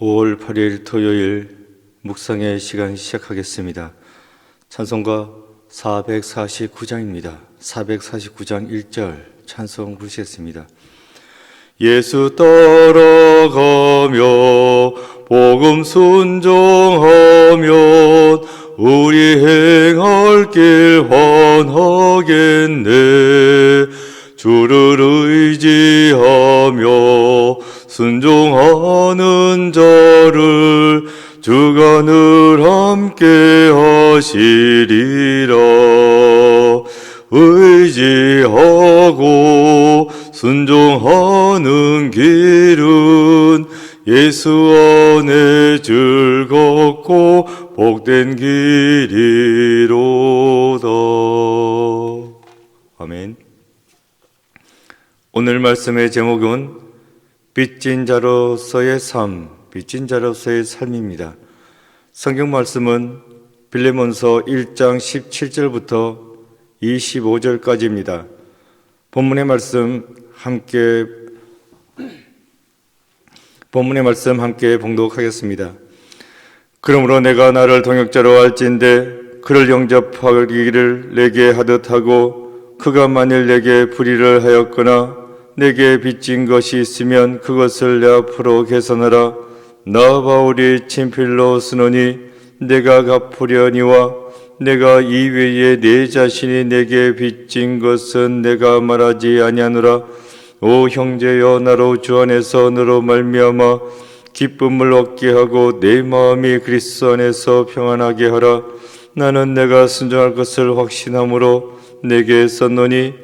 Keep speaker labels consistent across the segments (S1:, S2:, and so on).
S1: 5월 8일 토요일 묵상의 시간 시작하겠습니다. 찬송가 449장입니다. 449장 1절 찬송 부르시겠습니다. 예수 따라가며 복음 순종하면 우리 행할 길 환하겠네 주를 의지하며 순종하는 자를 주가 늘 함께 하시리라 의지하고 순종하는 길은 예수 안에 즐겁고 복된 길이로다. 아멘. 오늘 말씀의 제목은 빚진 자로서의 삶, 빚진 자로서의 삶입니다. 성경 말씀은 빌레몬서 1장 17절부터 25절까지입니다. 본문의 말씀 함께 본문의 말씀 함께 봉독하겠습니다. 그러므로 내가 나를 동역자로 할진대 그를 영접하기를 내게 하듯 하고 그가 만일 내게 불의를 하였거나 내게 빚진 것이 있으면 그것을 내 앞으로 개선하라. 나 바울이 친필로 쓰노니 내가 갚으려니와 내가 이외에 내 자신이 내게 빚진 것은 내가 말하지 아니하노라. 오 형제여 나로 주 안에서 너로 말미암아 기쁨을 얻게 하고 내 마음이 그리스도 안에서 평안하게 하라. 나는 내가 순종할 것을 확신함으로 내게 썼노니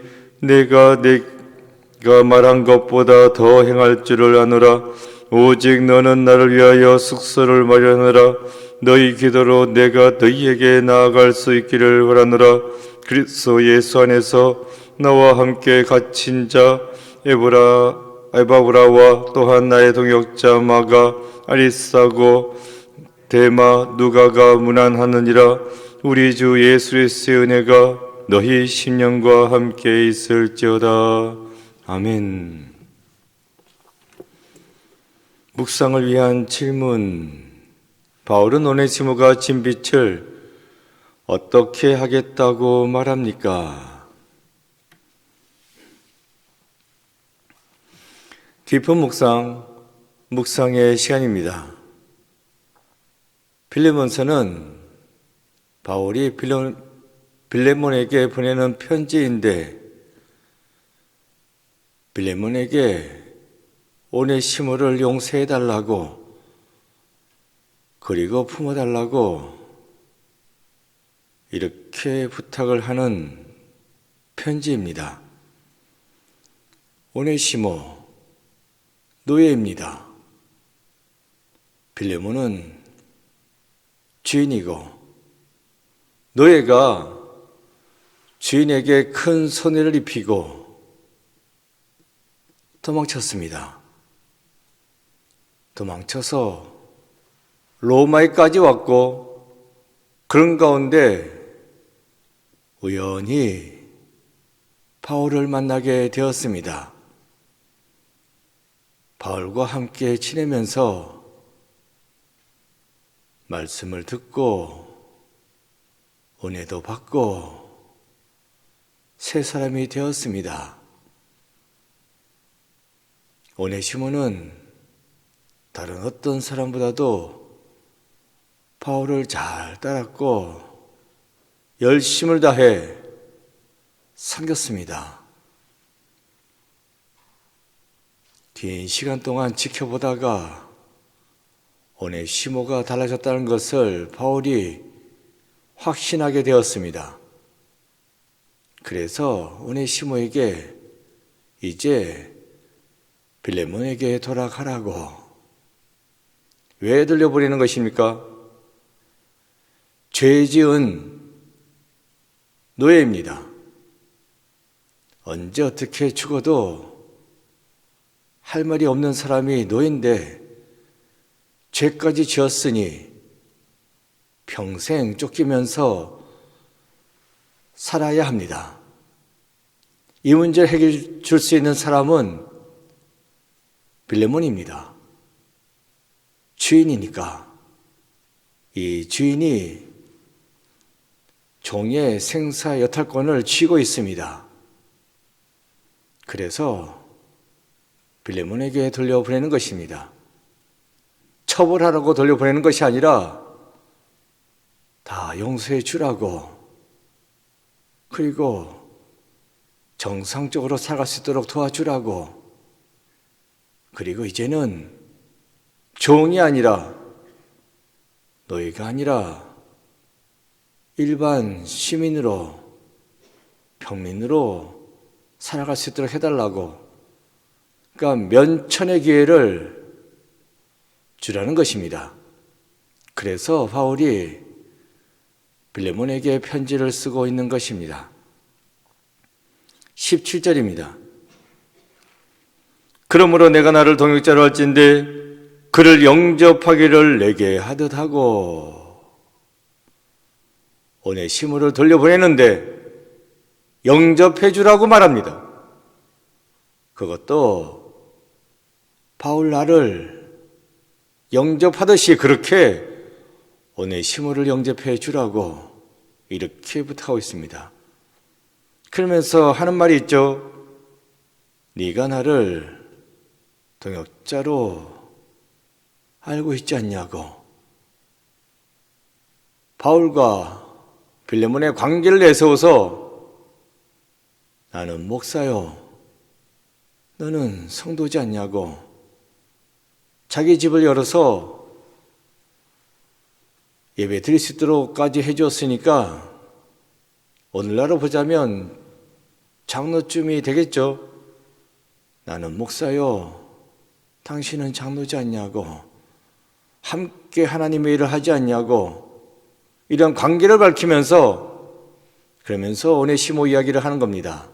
S1: 내가 내 가 말한 것보다 더 행할 줄을 아노라 오직 너는 나를 위하여 숙소를 마련하라. 너희 기도로 내가 너희에게 나아갈 수 있기를 바라노라. 그리스도 예수 안에서 나와 함께 갇힌 자 에브라 에바브라와 또한 나의 동역자 마가 아리사고 데마 누가가 문안하느니라. 우리 주 예수 그리스도의 은혜가 너희 심령과 함께 있을지어다 아멘. 묵상을 위한 질문 바울은 오네시모가 진 빛을 어떻게 하겠다고 말합니까? 깊은 묵상, 묵상의 시간입니다. 빌레몬서는 바울이 빌레, 빌레몬에게 보내는 편지인데 빌레몬에게 오네시모를 용서해 달라고 그리고 품어 달라고 이렇게 부탁을 하는 편지입니다. 오네시모 노예입니다. 빌레몬은 주인이고 노예가 주인에게 큰 손해를 입히고 도망쳤습니다. 도망쳐서 로마에까지 왔고 그런 가운데 우연히 바울을 만나게 되었습니다. 바울과 함께 지내면서 말씀을 듣고 은혜도 받고 새 사람이 되었습니다. 오네시모는 다른 어떤 사람보다도 바울을 잘 따랐고 열심을 다해 섬겼습니다. 긴 시간 동안 지켜보다가 오네시모가 달라졌다는 것을 바울이 확신하게 되었습니다. 그래서 오네시모에게 이제 빌레몬에게 돌아가라고 왜 들려버리는 것입니까? 죄 지은 노예입니다. 언제 어떻게 죽어도 할 말이 없는 사람이 노예인데 죄까지 지었으니 평생 쫓기면서 살아야 합니다. 이 문제를 해결해 줄 수 있는 사람은 빌레몬입니다.
S2: 주인이니까 이 주인이 종의 생사 여탈권을 쥐고 있습니다. 그래서 빌레몬에게 돌려보내는 것입니다. 처벌하라고 돌려보내는 것이 아니라 다 용서해 주라고 그리고 정상적으로 살아갈 수 있도록 도와주라고 그리고 이제는 종이 아니라 너희가 아니라 일반 시민으로 평민으로 살아갈 수 있도록 해달라고 그러니까 면천의 기회를 주라는 것입니다. 그래서 바울이 빌레몬에게 편지를 쓰고 있는 것입니다. 17절입니다.
S1: 그러므로 내가 나를 동역자로 할진대 그를 영접하기를 내게 하듯 하고
S2: 오네시모를 돌려보내는데 영접해 주라고 말합니다. 그것도 바울 나를 영접하듯이 그렇게 오네시모를 영접해 주라고 이렇게 부탁하고 있습니다. 그러면서 하는 말이 있죠. 네가 나를 동역자로 알고 있지 않냐고. 바울과 빌레몬의 관계를 내세워서 나는 목사요. 너는 성도지 않냐고. 자기 집을 열어서 예배 드릴 수 있도록까지 해주었으니까 오늘날로 보자면 장로쯤이 되겠죠. 나는 목사요. 당신은 장로지 않냐고. 함께 하나님의 일을 하지 않냐고. 이런 관계를 밝히면서 그러면서 오네시모 이야기를 하는 겁니다.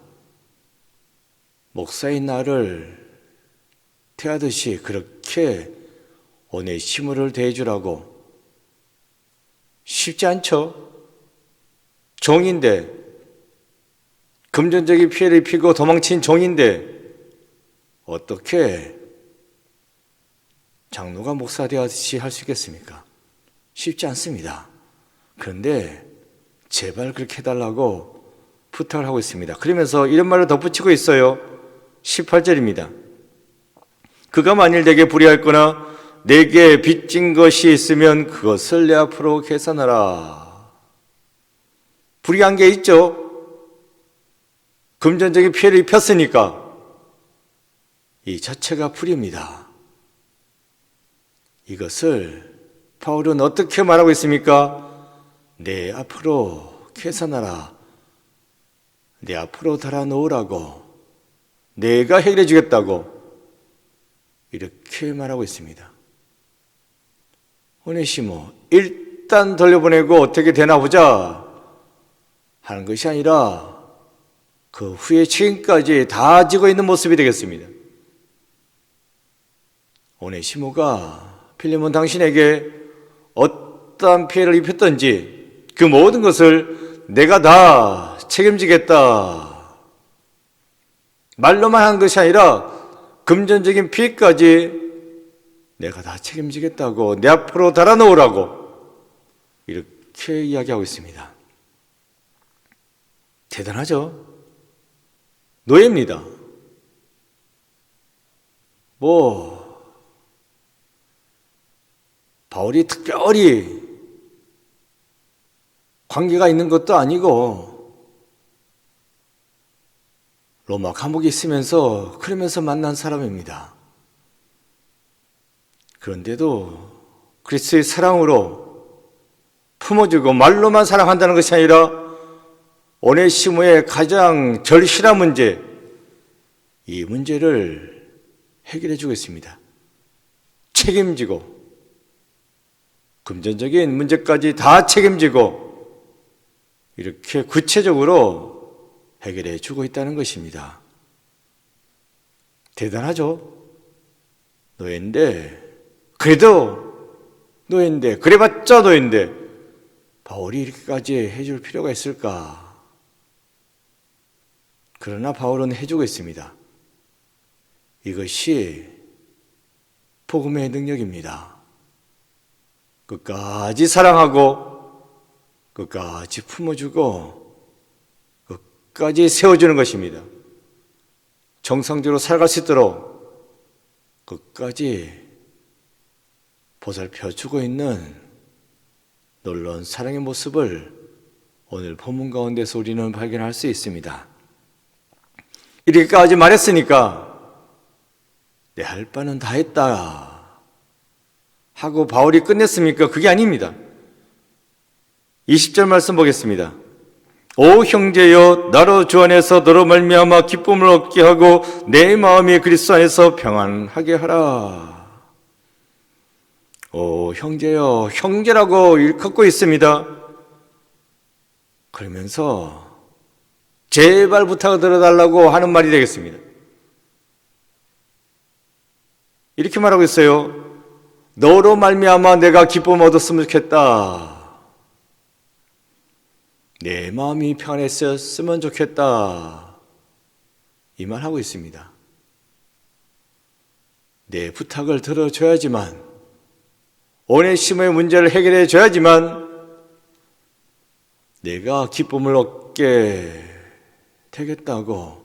S2: 목사인 나를 대하듯이 그렇게 오네시모를 대해주라고 쉽지 않죠? 종인데 금전적인 피해를 입히고 도망친 종인데 어떻게 장로가 목사 되듯이 할수 있겠습니까? 쉽지 않습니다. 그런데 제발 그렇게 해달라고 부탁을 하고 있습니다. 그러면서 이런 말을 덧붙이고 있어요. 18절입니다. 그가 만일 내게 불의할거나 내게 빚진 것이 있으면 그것을 내 앞으로 계산하라. 불의한 게 있죠. 금전적인 피해를 입혔으니까 이 자체가 불의입니다. 이것을 바울은 어떻게 말하고 있습니까? 내 앞으로 계산하라. 내 앞으로 달아놓으라고. 내가 해결해 주겠다고. 이렇게 말하고 있습니다. 오네시모, 일단 돌려보내고 어떻게 되나 보자. 하는 것이 아니라 그 후에 책임까지 다 지고 있는 모습이 되겠습니다. 오네시모가 필리몬 당신에게 어떠한 피해를 입혔던지 그 모든 것을 내가 다 책임지겠다. 말로만 한 것이 아니라 금전적인 피해까지 내가 다 책임지겠다고 내 앞으로 달아놓으라고 이렇게 이야기하고 있습니다. 대단하죠? 노예입니다. 뭐, 바울이 특별히 관계가 있는 것도 아니고 로마 감옥에 있으면서 그러면서 만난 사람입니다. 그런데도 그리스도의 사랑으로 품어주고 말로만 사랑한다는 것이 아니라 오네시모의 가장 절실한 문제 이 문제를 해결해 주겠습니다. 책임지고 금전적인 문제까지 다 책임지고 이렇게 구체적으로 해결해 주고 있다는 것입니다. 대단하죠? 노예인데, 그래도 노예인데, 그래봤자 노예인데, 바울이 이렇게까지 해줄 필요가 있을까? 그러나 바울은 해주고 있습니다. 이것이 복음의 능력입니다. 끝까지 사랑하고 끝까지 품어주고 끝까지 세워주는 것입니다. 정상적으로 살아갈 수 있도록 끝까지 보살펴 주고 있는 놀라운 사랑의 모습을 오늘 본문 가운데서 우리는 발견할 수 있습니다. 이렇게까지 말했으니까 내 할 바는 다 했다 하고 바울이 끝냈습니까? 그게 아닙니다. 20절 말씀 보겠습니다. 오 형제여 나로 주 안에서 너로 말미암아 기쁨을 얻게 하고 내 마음이 그리스도 안에서 평안하게 하라. 오 형제여 형제라고 일컫고 있습니다. 그러면서 제발 부탁을 들어달라고 하는 말이 되겠습니다. 이렇게 말하고 있어요. 너로 말미암아 내가 기쁨 얻었으면 좋겠다. 내 마음이 편했었으면 좋겠다. 이 말 하고 있습니다. 내 부탁을 들어줘야지만 오네심의 문제를 해결해 줘야지만 내가 기쁨을 얻게 되겠다고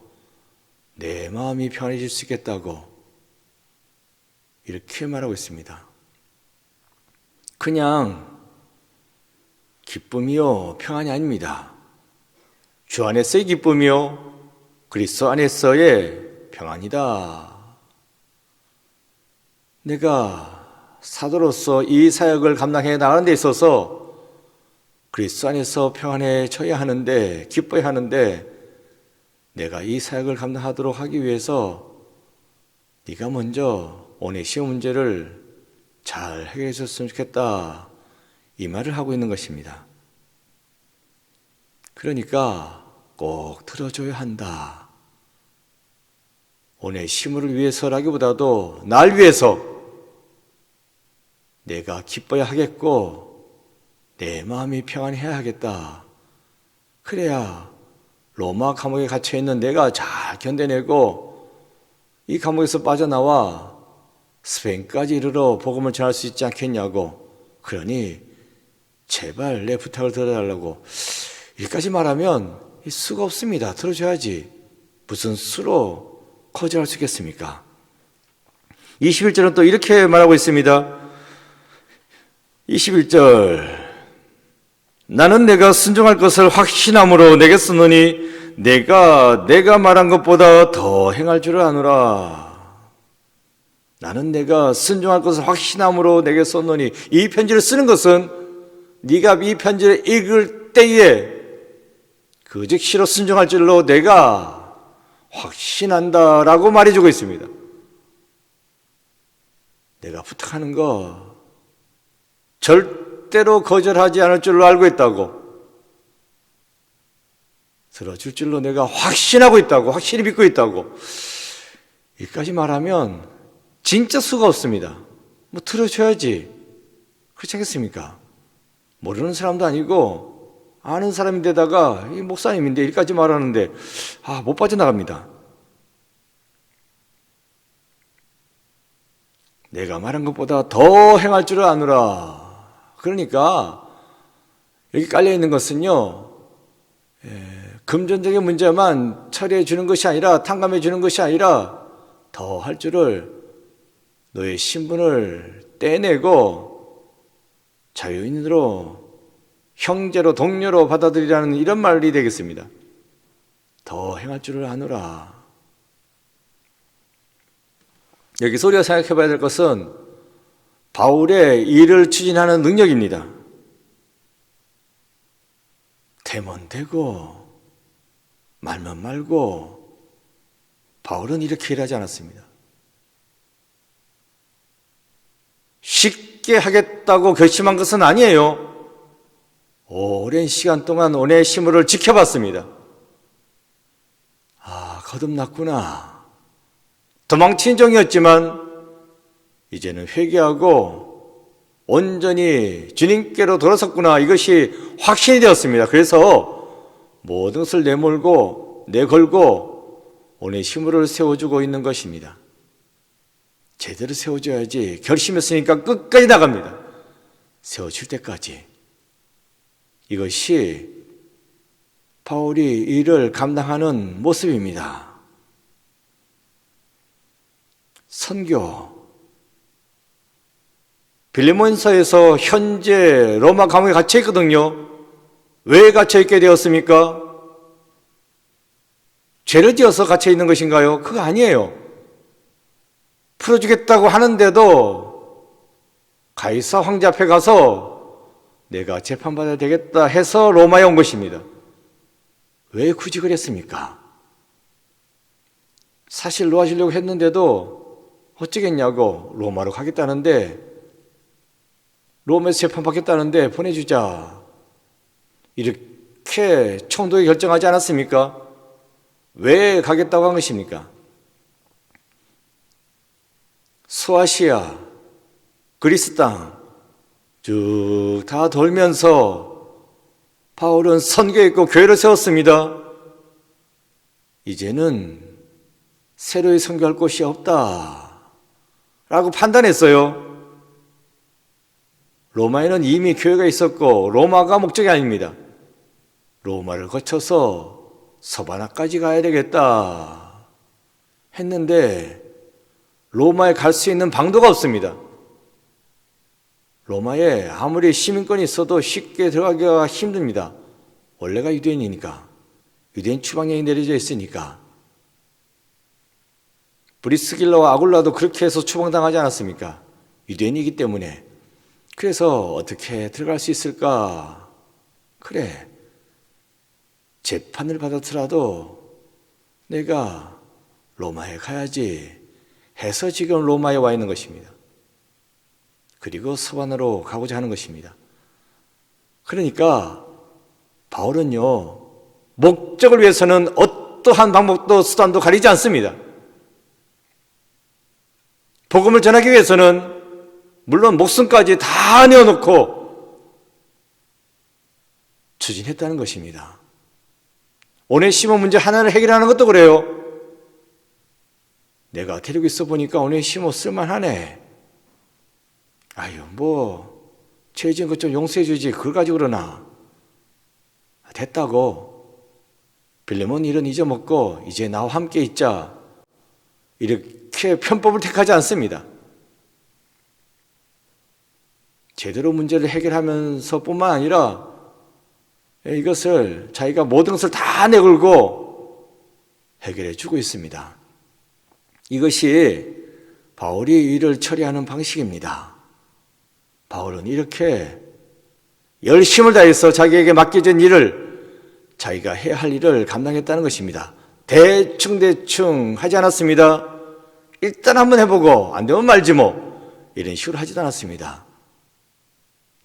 S2: 내 마음이 편해질 수 있겠다고 이렇게 말하고 있습니다. 그냥 기쁨이요 평안이 아닙니다. 주 안에서의 기쁨이요 그리스도 안에서의 평안이다. 내가 사도로서 이 사역을 감당해 나가는 데 있어서 그리스도 안에서 평안해져야 하는데 기뻐야 하는데 내가 이 사역을 감당하도록 하기 위해서 네가 먼저 오네시오 문제를 잘 해결해 줬으면 좋겠다. 이 말을 하고 있는 것입니다. 그러니까 꼭 들어줘야 한다. 오네시모를 위해서라기보다도 날 위해서 내가 기뻐야 하겠고 내 마음이 평안해야 하겠다. 그래야 로마 감옥에 갇혀 있는 내가 잘 견뎌내고 이 감옥에서 빠져나와 스페인까지 이르러 복음을 전할 수 있지 않겠냐고. 그러니 제발 내 부탁을 들어달라고. 여기까지 말하면 수가 없습니다. 들어줘야지. 무슨 수로 거절할 수 있겠습니까? 21절은 또 이렇게 말하고 있습니다. 21절. 나는 내가 순종할 것을 확신함으로 내게 쓰노니 내가 내가 말한 것보다 더 행할 줄을 아노라. 나는 내가 순종할 것을 확신함으로 내게 썼노니 이 편지를 쓰는 것은 네가 이 편지를 읽을 때에 그 즉시로 순종할 줄로 내가 확신한다라고 말해주고 있습니다. 내가 부탁하는 거 절대로 거절하지 않을 줄로 알고 있다고 들어줄 줄로 내가 확신하고 있다고 확실히 믿고 있다고 여기까지 말하면 진짜 수가 없습니다. 뭐 들어줘야지. 그렇지 않겠습니까? 모르는 사람도 아니고 아는 사람인데다가 이 목사님인데 여기까지 말하는데 아, 못 빠져나갑니다. 내가 말한 것보다 더 행할 줄을 아노라. 그러니까 여기 깔려 있는 것은요. 예, 금전적인 문제만 처리해 주는 것이 아니라 탕감해 주는 것이 아니라 더 할 줄을 너의 신분을 떼내고 자유인으로 형제로 동료로 받아들이라는 이런 말이 되겠습니다. 더 행할 줄을 아노라. 여기서 우리가 생각해 봐야 될 것은 바울의 일을 추진하는 능력입니다. 되면 되고 말면 말고 바울은 이렇게 일하지 않았습니다. 쉽게 하겠다고 결심한 것은 아니에요. 오랜 시간 동안 오네시모를 지켜봤습니다. 아, 거듭났구나. 도망친 종이었지만 이제는 회개하고 온전히 주님께로 돌아섰구나. 이것이 확신이 되었습니다. 그래서 모든 것을 내몰고 내걸고 오네시모를 세워주고 있는 것입니다. 제대로 세워줘야지 결심했으니까 끝까지 나갑니다. 세워질 때까지 이것이 바울이 일을 감당하는 모습입니다. 선교 빌리몬서에서 현재 로마 감옥에 갇혀 있거든요. 왜 갇혀 있게 되었습니까? 죄를 지어서 갇혀 있는 것인가요? 그거 아니에요. 풀어주겠다고 하는데도 가이사 황제 앞에 가서 내가 재판받아야 되겠다 해서 로마에 온 것입니다. 왜 굳이 그랬습니까? 사실 놓아주려고 했는데도 어쩌겠냐고 로마로 가겠다는데 로마에서 재판받겠다는데 보내주자. 이렇게 총독이 결정하지 않았습니까? 왜 가겠다고 한 것입니까? 수아시아, 그리스 땅, 쭉 다 돌면서 바울은 선교했고 교회를 세웠습니다. 이제는 새로이 선교할 곳이 없다. 라고 판단했어요. 로마에는 이미 교회가 있었고 로마가 목적이 아닙니다. 로마를 거쳐서 서바나까지 가야 되겠다 했는데 로마에 갈 수 있는 방도가 없습니다. 로마에 아무리 시민권이 있어도 쉽게 들어가기가 힘듭니다. 원래가 유대인이니까 유대인 추방령이 내려져 있으니까 브리스길라와 아굴라도 그렇게 해서 추방당하지 않았습니까? 유대인이기 때문에 그래서 어떻게 들어갈 수 있을까? 그래. 재판을 받았더라도 내가 로마에 가야지 해서 지금 로마에 와 있는 것입니다. 그리고 서반으로 가고자 하는 것입니다. 그러니까 바울은요, 목적을 위해서는 어떠한 방법도 수단도 가리지 않습니다. 복음을 전하기 위해서는 물론 목숨까지 다 내어놓고 추진했다는 것입니다. 오네시모 문제 하나를 해결하는 것도 그래요. 내가 데리고 있어 보니까 오네시모 쓸만하네. 아유, 뭐, 죄 지은 것 좀 용서해 주지. 그걸 가지고 그러나. 됐다고. 빌레몬 일은 잊어먹고, 이제 나와 함께 있자. 이렇게 편법을 택하지 않습니다. 제대로 문제를 해결하면서 뿐만 아니라 이것을 자기가 모든 것을 다 내걸고 해결해 주고 있습니다. 이것이 바울이 일을 처리하는 방식입니다. 바울은 이렇게 열심을 다해서 자기에게 맡겨진 일을 자기가 해야 할 일을 감당했다는 것입니다. 대충대충 하지 않았습니다. 일단 한번 해보고 안 되면 말지 뭐 이런 식으로 하지도 않았습니다.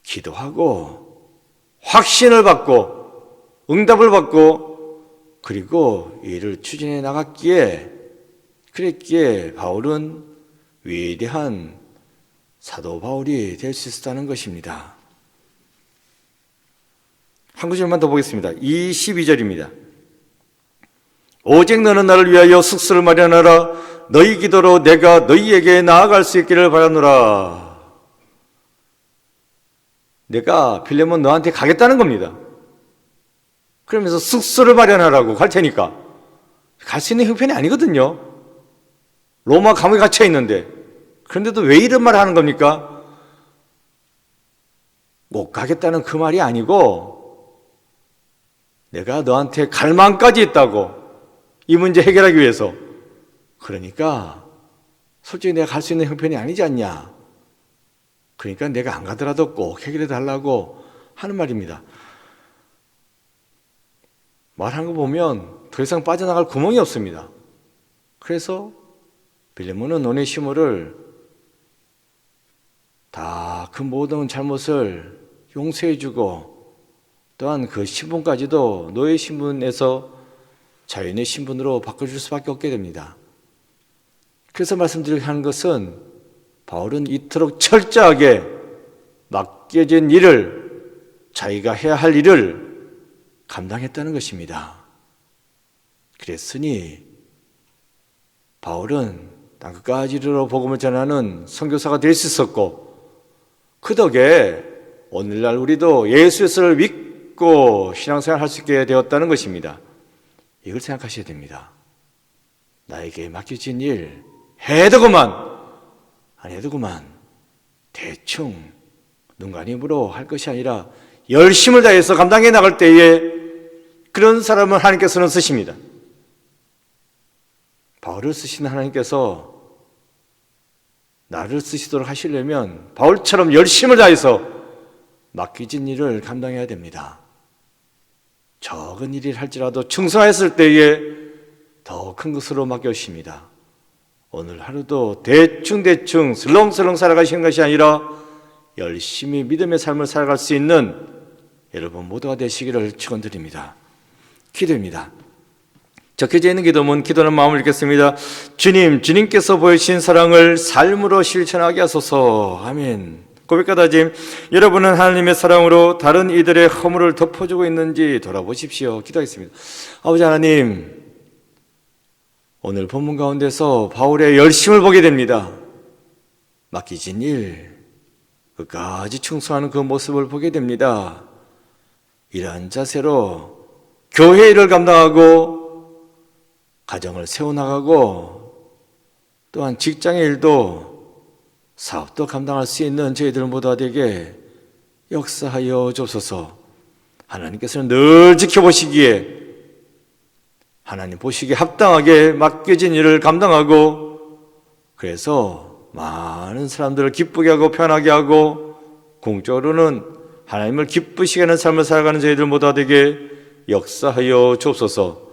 S2: 기도하고 확신을 받고 응답을 받고 그리고 일을 추진해 나갔기에 그랬기에 바울은 위대한 사도 바울이 될 수 있었다는 것입니다. 한 구절만 더 보겠습니다. 22절입니다. 오직 너는 나를 위하여 숙소를 마련하라. 너희 기도로 내가 너희에게 나아갈 수 있기를 바라노라. 내가 빌레몬 너한테 가겠다는 겁니다. 그러면서 숙소를 마련하라고 갈 테니까 갈 수 있는 형편이 아니거든요. 로마 감옥에 갇혀 있는데 그런데도 왜 이런 말을 하는 겁니까? 못 가겠다는 그 말이 아니고 내가 너한테 갈망까지 있다고 이 문제 해결하기 위해서 그러니까 솔직히 내가 갈 수 있는 형편이 아니지 않냐. 그러니까 내가 안 가더라도 꼭 해결해 달라고 하는 말입니다. 말한 거 보면 더 이상 빠져나갈 구멍이 없습니다. 그래서 빌레몬은 오네시모를 다 그 모든 잘못을 용서해주고 또한 그 신분까지도 노예 신분에서 자연의 신분으로 바꿔줄 수밖에 없게 됩니다. 그래서 말씀드리려 하는 것은 바울은 이토록 철저하게 맡겨진 일을 자기가 해야 할 일을 감당했다는 것입니다. 그랬으니 바울은 땅 끝까지 이르러 복음을 전하는 선교사가 될 수 있었고 그 덕에 오늘날 우리도 예수를 믿고 신앙생활 할 수 있게 되었다는 것입니다. 이걸 생각하셔야 됩니다. 나에게 맡겨진 일 해도 그만 안 해도 그만 대충 눈과 입으로 할 것이 아니라 열심을 다해서 감당해 나갈 때에 그런 사람을 하나님께서는 쓰십니다. 바울을 쓰신 하나님께서 나를 쓰시도록 하시려면 바울처럼 열심을 다해서 맡기진 일을 감당해야 됩니다. 적은 일을 할지라도 충성했을 때에 더 큰 것으로 맡겨주십니다. 오늘 하루도 대충대충 슬렁슬렁 살아가시는 것이 아니라 열심히 믿음의 삶을 살아갈 수 있는 여러분 모두가 되시기를 축원드립니다. 기도입니다. 적혀져 있는 기도문 기도는 마음을 읽겠습니다. 주님, 주님께서 보여주신 사랑을 삶으로 실천하게 하소서. 아멘. 고백과 다짐. 여러분은 하나님의 사랑으로 다른 이들의 허물을 덮어주고 있는지 돌아보십시오. 기도하겠습니다. 아버지 하나님, 오늘 본문 가운데서 바울의 열심을 보게 됩니다. 맡기진 일, 끝까지 충성하는 그 모습을 보게 됩니다. 이러한 자세로 교회 일을 감당하고 가정을 세워나가고 또한 직장의 일도 사업도 감당할 수 있는 저희들 모두가 되게 역사하여 주소서. 하나님께서는 늘 지켜보시기에 하나님 보시기에 합당하게 맡겨진 일을 감당하고 그래서 많은 사람들을 기쁘게 하고 편하게 하고 공적으로는 하나님을 기쁘시게 하는 삶을 살아가는 저희들 모두가 되게 역사하여 주옵소서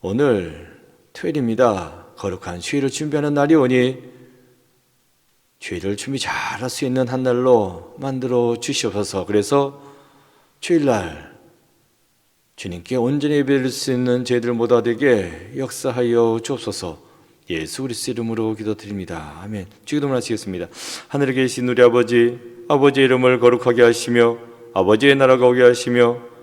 S2: 오늘 토요일입니다. 거룩한 주일을 준비하는 날이 오니 주일을 준비 잘 할 수 있는 한 날로 만들어 주시옵소서. 그래서 주일날 주님께 온전히 예배드릴 수 있는 저희들 모두 되게 역사하여 주옵소서. 예수 그리스도 이름으로 기도드립니다. 아멘. 주기도문 하시겠습니다. 하늘에 계신 우리 아버지, 아버지의 이름을 거룩하게 하시며 아버지의 나라가 오게 하시며